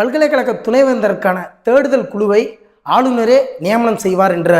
பல்கலைக்கழக துணைவேந்தருக்கான தேடுதல் குழுவை ஆளுநரே நியமனம் செய்வார் என்ற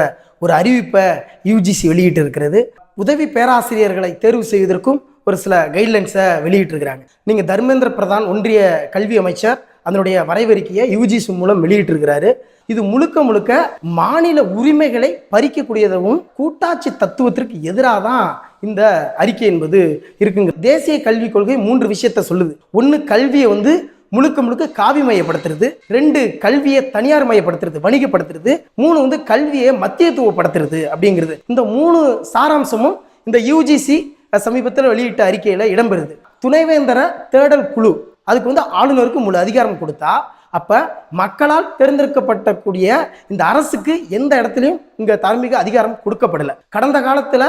ஒரு அறிவிப்பை யூஜிசி வெளியிட்டு இருக்கிறது உதவி பேராசிரியர்களை தேர்வு செய்வதற்கும் ஒரு சில கைட்லைன்ஸை வெளியிட்டிருக்கிறாங்க. நீங்கள் தர்மேந்திர பிரதான் ஒன்றிய கல்வி அமைச்சர் அதனுடைய வரைவறிக்கையை யூஜிசி மூலம் வெளியிட்டிருக்கிறாரு. இது முழுக்க முழுக்க மாநில உரிமைகளை பறிக்கக்கூடியதாகவும் கூட்டாட்சி தத்துவத்திற்கு எதிராக தான் இந்த அறிக்கை என்பது இருக்குங்க. தேசிய கல்விக் கொள்கை மூன்று விஷயத்த சொல்லுது. ஒன்று கல்வியை வந்து முழுக்க முழுக்க காவி மையப்படுத்துறது ரெண்டு கல்வியை தனியார் மையப்படுத்துறது வணிகப்படுத்துறது மூணு வந்து கல்வியை மத்தியத்துவப்படுத்துறது அப்படிங்கிறது. இந்த மூணு சாராம்சமும் இந்த யூஜிசி சமீபத்தில் வெளியிட்ட அறிக்கையில் இடம்பெறுது. துணைவேந்தர தேடல் குழு அதுக்கு வந்து ஆளுநருக்கு முழு அதிகாரம் கொடுத்தா அப்போ மக்களால் தேர்ந்தெடுக்கப்பட்டக்கூடிய இந்த அரசுக்கு எந்த இடத்துலையும் இங்கே தார்மீக அதிகாரம் கொடுக்கப்படலை. கடந்த காலத்தில்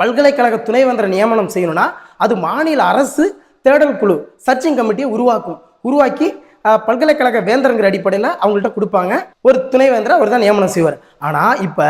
பல்கலைக்கழக துணைவேந்தர நியமனம் செய்யணும்னா அது மாநில அரசு தேடல் குழு சர்ச்சிங் கமிட்டியை உருவாக்கும். உருவாக்கி பல்கலைக்கழக வேந்தருங்கிற அடிப்படையில் அவங்கள்ட்ட கொடுப்பாங்க. ஒரு துணைவேந்தரை அவர் தான் நியமனம் செய்வார். ஆனால் இப்போ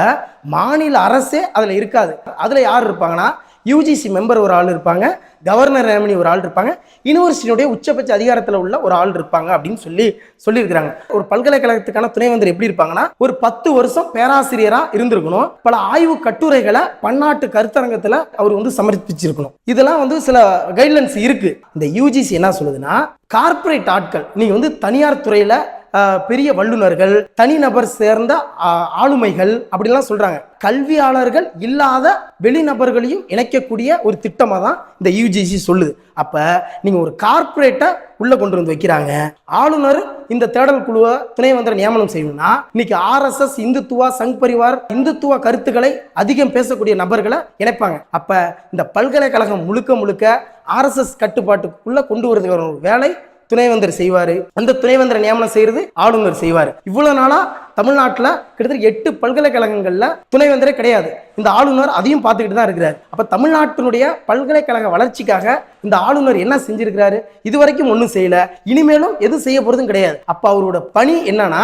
மாநில அரசே அதில் இருக்காது. அதில் யார் இருப்பாங்கன்னா யூஜிசி மெம்பர் ஒரு ஆள் இருப்பாங்க. கவர்னர் நேமனி ஒரு ஆள் இருப்பாங்க. யூனிவர்சிட்டியுடைய உச்சபட்ச அதிகாரத்தில் உள்ள ஒரு ஆள் இருப்பாங்க அப்படின்னு சொல்லி சொல்லியிருக்கிறாங்க. ஒரு பல்கலைக்கழகத்துக்கான துணைவேந்தர் எப்படி இருப்பாங்கன்னா ஒரு பத்து வருஷம் பேராசிரியராக இருந்திருக்கணும். பல ஆய்வு கட்டுரைகளை பன்னாட்டு கருத்தரங்கத்தில் அவர் வந்து சமர்ப்பிச்சிருக்கணும். இதெல்லாம் வந்து சில கைட்லைன்ஸ் இருக்கு. இந்த யூஜிசி என்ன சொல்லுதுன்னா கார்ப்பரேட் ஆட்கள் நீங்கள் வந்து தனியார் துறையில் பெரிய வல்லுநர்கள் தனிநபர் சேர்ந்த ஆளுமைகள் அப்படிலாம் சொல்கிறாங்க கல்வியாளர்கள் இல்லாத வெளிநபர்களையும் இணைக்கக்கூடிய ஒரு திட்டமாக தான் இந்த யூஜிசி சொல்லுது. அப்போ நீங்கள் ஒரு கார்ப்பரேட்டை உள்ளே கொண்டு வந்து வைக்கிறாங்க. ஆளுநர் இந்த தேடல் குழுவை துணைவேந்தர் நியமனம் செய்யணும்னா இன்னைக்கு ஆர்எஸ்எஸ் இந்துத்துவா சங் பரிவார் இந்துத்துவ கருத்துக்களை அதிகம் பேசக்கூடிய நபர்களை இணைப்பாங்க. அப்போ இந்த பல்கலைக்கழகம் முழுக்க முழுக்க ஆர்எஸ்எஸ் கட்டுப்பாட்டுக்குள்ளே கொண்டு வரதுக்கான ஒரு வேலை துணைவேந்தர் செய்வார். அந்த துணைவேந்தரை நியமனம் செய்யறது ஆளுநர் செய்வார். இவ்வளவு நாளா தமிழ்நாட்டில் கிட்டத்தட்ட எட்டு பல்கலைக்கழகங்களில் துணைவேந்தரே கிடையாது. இந்த ஆளுநர் அதையும் பார்த்துக்கிட்டு தான் இருக்கிறார். அப்போ தமிழ்நாட்டினுடைய பல்கலைக்கழக வளர்ச்சிக்காக இந்த ஆளுநர் என்ன செஞ்சிருக்கிறாரு? இது வரைக்கும் ஒன்றும் செய்யல. இனிமேலும் எதுவும் செய்ய போறதும் கிடையாது. அப்போ அவரோட பணி என்னன்னா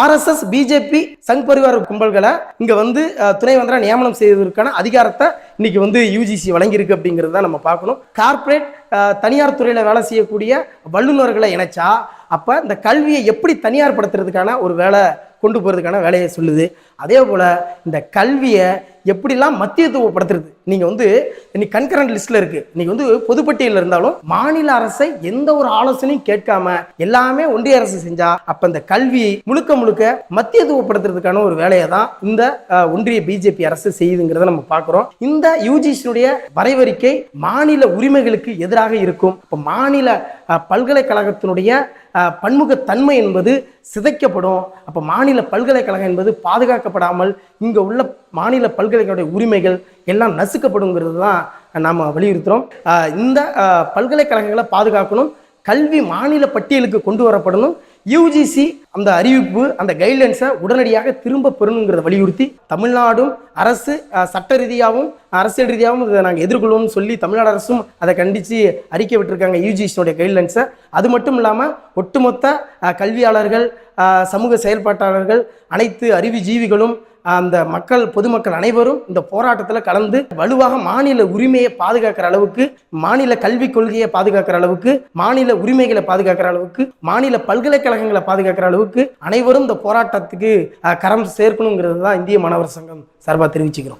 ஆர்எஸ்எஸ் பிஜேபி சங் பரிவார கும்பல்களை இங்கே வந்து துணைவேந்தராக நியமனம் செய்வதற்கான அதிகாரத்தை இன்னைக்கு வந்து யூஜிசி வழங்கியிருக்கு அப்படிங்கிறது தான் நம்ம பார்க்கணும். கார்ப்பரேட் தனியார் துறையில் வேலை செய்யக்கூடிய வல்லுநர்களை இணைச்சா அப்போ இந்த கல்வியை எப்படி தனியார் படுத்துறதுக்கான ஒரு வேலை கொண்டு போகிறதுக்கான வேலையை சொல்லுது. அதே போல் இந்த கல்வியை எப்படிலாம் மத்தியத்துவப்படுத்துறது நீங்க வந்து இன்னைக்கு கன்கரண்ட் லிஸ்ட்ல இருக்கு. நீங்க வந்து பொதுப்பட்டியலில் இருந்தாலும் மாநில அரசை எந்த ஒரு ஆலோசனையும் கேட்காம எல்லாமே ஒன்றிய அரசு செஞ்சா அப்ப இந்த கல்வி முழுக்க முழுக்க மத்தியத்துவப்படுத்துறதுக்கான ஒரு வேலையை தான் இந்த ஒன்றிய பிஜேபி அரசு செய்யுதுங்கிறத நம்ம பார்க்கிறோம். இந்த யூஜிசியுடைய வரைவறிக்கை மாநில உரிமைகளுக்கு எதிராக இருக்கும். இப்போ மாநில பல்கலைக்கழகத்தினுடைய பன்முகத்தன்மை என்பது சிதைக்கப்படும். அப்போ மாநில பல்கலைக்கழகம் என்பது பாதுகாக்கப்படாமல் இங்கே உள்ள மாநில பல்கலைக்கழக உரிமைகள் எல்லாம் நசுக்கப்படுங்கிறது தான் நாம் வலியுறுத்துகிறோம் இந்த பல்கலைக்கழகங்களை பாதுகாக்கணும். கல்வி மாநில பட்டியலுக்கு கொண்டு வரப்படணும். யூஜிசி அந்த அறிவிப்பு அந்த கைட்லைன்ஸை உடனடியாக திரும்ப பெறணுங்கிறத வலியுறுத்தி தமிழ்நாடும் அரசு சட்ட ரீதியாகவும் அரசியல் ரீதியாகவும் இதை நாங்கள் எதிர்கொள்வோம்னு சொல்லி தமிழ்நாடு அரசும் அதை கண்டித்து அறிக்கை விட்டுருக்காங்க யூஜிசியோடைய கைட்லைன்ஸை அது மட்டும் இல்லாமல் ஒட்டுமொத்த கல்வியாளர்கள் சமூக செயல்பாட்டாளர்கள் அனைத்து அறிவுஜீவிகளும் அந்த மக்கள் பொதுமக்கள் அனைவரும் இந்த போராட்டத்தில் கலந்து வலுவாக மாநில உரிமையை பாதுகாக்கிற அளவுக்கு மாநில கல்விக் கொள்கையை பாதுகாக்கிற அளவுக்கு மாநில உரிமைகளை பாதுகாக்கிற அளவுக்கு மாநில பல்கலைக்கழகங்களை பாதுகாக்கிற அளவுக்கு அனைவரும் இந்த போராட்டத்துக்கு கரம் சேர்க்கணுங்கிறது தான் இந்திய மாணவர் சங்கம் சார்பாக தெரிவிச்சுக்கிறோம்.